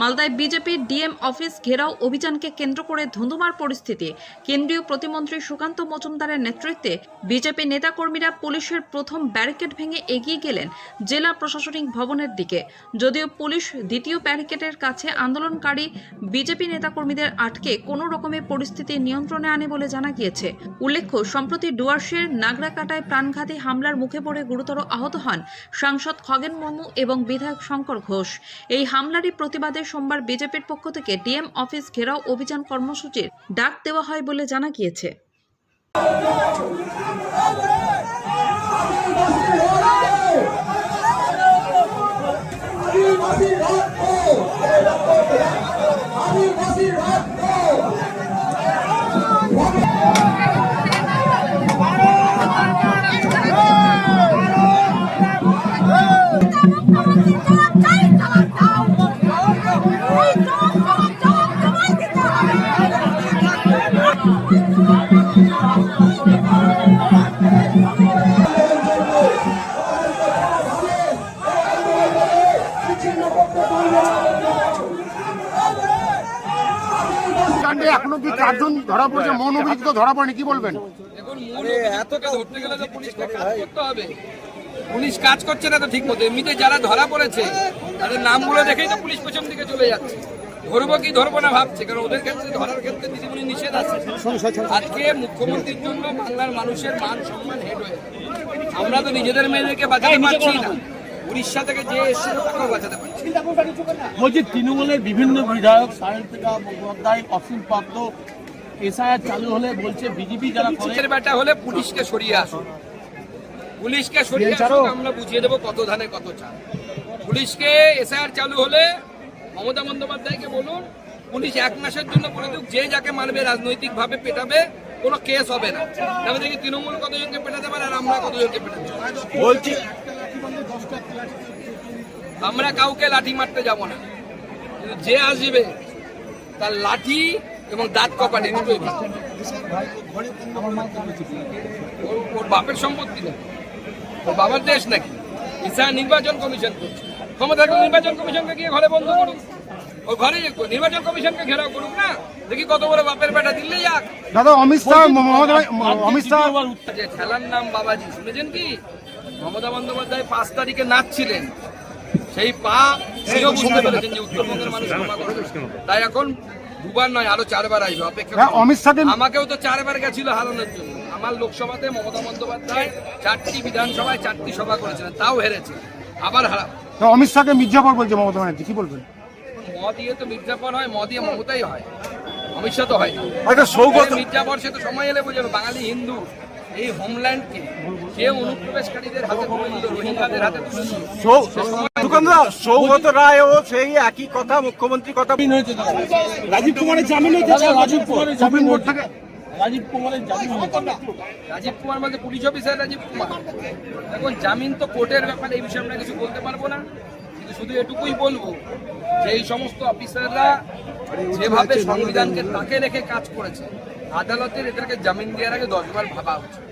মালদায় বিজেপির DM office ঘেরাও অভিযানকে কেন্দ্র করে ধুন্ধুমার পরিস্থিতি। কেন্দ্রীয় প্রতিমন্ত্রী সুকান্ত মজুমদারের নেতৃত্বে বিজেপি নেতাকর্মীরা পুলিশের প্রথম ব্যারিকেড ভেঙে এগিয়ে গেলেন জেলা প্রশাসনিক ভবনের দিকে। যদিও পুলিশ দ্বিতীয় ব্যারিকেডের কাছে আন্দোলনকারী বিজেপি নেতাকর্মীদের আটকে কোনো রকমের পরিস্থিতি নিয়ন্ত্রণে আনে বলে জানা গিয়েছে। উল্লেখ্য, সম্প্রতি ডুয়ার্সের নাগরাকাটায় প্রাণঘাতী হামলার মুখে পড়ে গুরুতর আহত হন সাংসদ খগেন মুর্মু এবং বিধায়ক শঙ্কর ঘোষ। এই হামলারই প্রতিবাদে সোমবার বিজেপির পক্ষ থেকে ডিএম অফিস ঘেরাও অভিযান কর্মসূচির ডাক দেওয়া হয় বলে জানা গিয়েছে। এখন অব্দি চারজন ধরা পড়েছে? মন অভিযুক্ত ধরা পড়েনি, কি বলবেন? পুলিশ কাজ করছে না তো ঠিক মতো। এমনিতে যারা ধরা পড়েছে, তাদের নামগুলো দেখেই তো পুলিশ পেছন দিকে চলে যাচ্ছে। ধরবো কি ধরবো না ভাবছে কারণ ওদের ক্ষেত্রে ধরার ক্ষেত্রে দিদিমণি নিষেধ আছে। আজকে মুখ্যমন্ত্রীর জন্য বাংলার মানুষের মান সম্মান হেড হয়ে আমরা তো নিজেদের মেয়েদেরকে বাঁচাতে পারছি না। উড়িষ্যা থেকে যে এসেছিল তাকেও বাঁচাতে পারছি না। বলছি তৃণমূলের বিভিন্ন বিধায়ক সায়ন্তিকা মুখোপাধ্যায় অসীম পাত্র এসআইআর চালু হলে বলছে বিজেপি যারা করে পুলিশের ব্যাটা হলে পুলিশকে সরিয়ে আসুন। পুলিশকে সরিয়ে আসুন আমরা বুঝিয়ে দেবো কত ধানে কত চাল। পুলিশকে এসআইআর চালু হলে মমতা বন্দ্যোপাধ্যায়কে বলুন পুলিশ এক মাসের জন্য করে দিক যে যাকে মারবে রাজনৈতিক ভাবে পেটাবে কোনো কেস হবে না। তবে দেখি তৃণমূল কতজনকে পেটাতে পারে আর আমরা কতজনকে পেটাতে বলছি। আমরা কাউকে লাঠি মারতে যাব না। যে আসবে তার লাঠি এবং দাঁত কপাটে দুটোই ওর- ওর বাপের সম্পত্তি না ওর বাবার দেশ নাকি? ইসা নির্বাচন কমিশন করছে। ক্ষমতা থাকলে নির্বাচন কমিশনকে গিয়ে ঘরে বন্ধ করুক ও ঘরে নির্বাচন কমিশনকে ঘেরাও করুক না। দেখি কত বড় বাপের বেটা দিল্লি যাক। দাদা অমিত শাহ অমিত শাহ খেলার নাম বাবাজি শুনেছেন কি? মমতা বন্দ্যোপাধ্যায় পাঁচ তারিখে নাচছিলেন। সেই পা সেও বুঝতে পেরেছেন যে উত্তরবঙ্গের মানুষ। তাই এখন দুবার নয় আরও চারবার আসবে। অপেক্ষা হ্যাঁ, অমিত শাহকে আমাকেও তো চারবার গেছিল হারানোর জন্য। আমার লোকসভাতে মমতা বন্দ্যোপাধ্যায় চারটি বিধানসভায় চারটি সভা করেছিলেন তাও হেরেছে। আবার হারা অমিত শাহকে মির্জাফর বলছে মমতা ব্যানার্জি কি বলবেন ম দিয়ে তো মির্জাফর হয় ম দিয়ে মমতাই হয় অমিত শাহ তো হয় সৌগত মির্জাফর সে তো সময় এলে বোঝাবে বাঙালি হিন্দু এই হোমল্যান্ডকে যে অনুপ্রবেশকারীদের হাতে তুলে দিল রোহিঙ্গাদের হাতে তুলে দিল সৌগত সেই একই কথা মুখ্যমন্ত্রী কথা। রাজীব কুমারের জামিন হয়েছে রাজীব কুমারের জামিন হয়েছে। থেকে রাজীব কুমারের জামিন কুমার বলতে পুলিশ অফিসার রাজীব কুমার। এখন জামিন তো কোর্টের ব্যাপারে এই বিষয়ে আমরা কিছু বলতে পারব না। কিন্তু শুধু এটুকুই বলব, যে এই সমস্ত অফিসাররা যেভাবে সংবিধানকে তাকে রেখে কাজ করেছে, আদালতের এদেরকে জামিন দেওয়ার আগে দশবার ভাবা উচিত।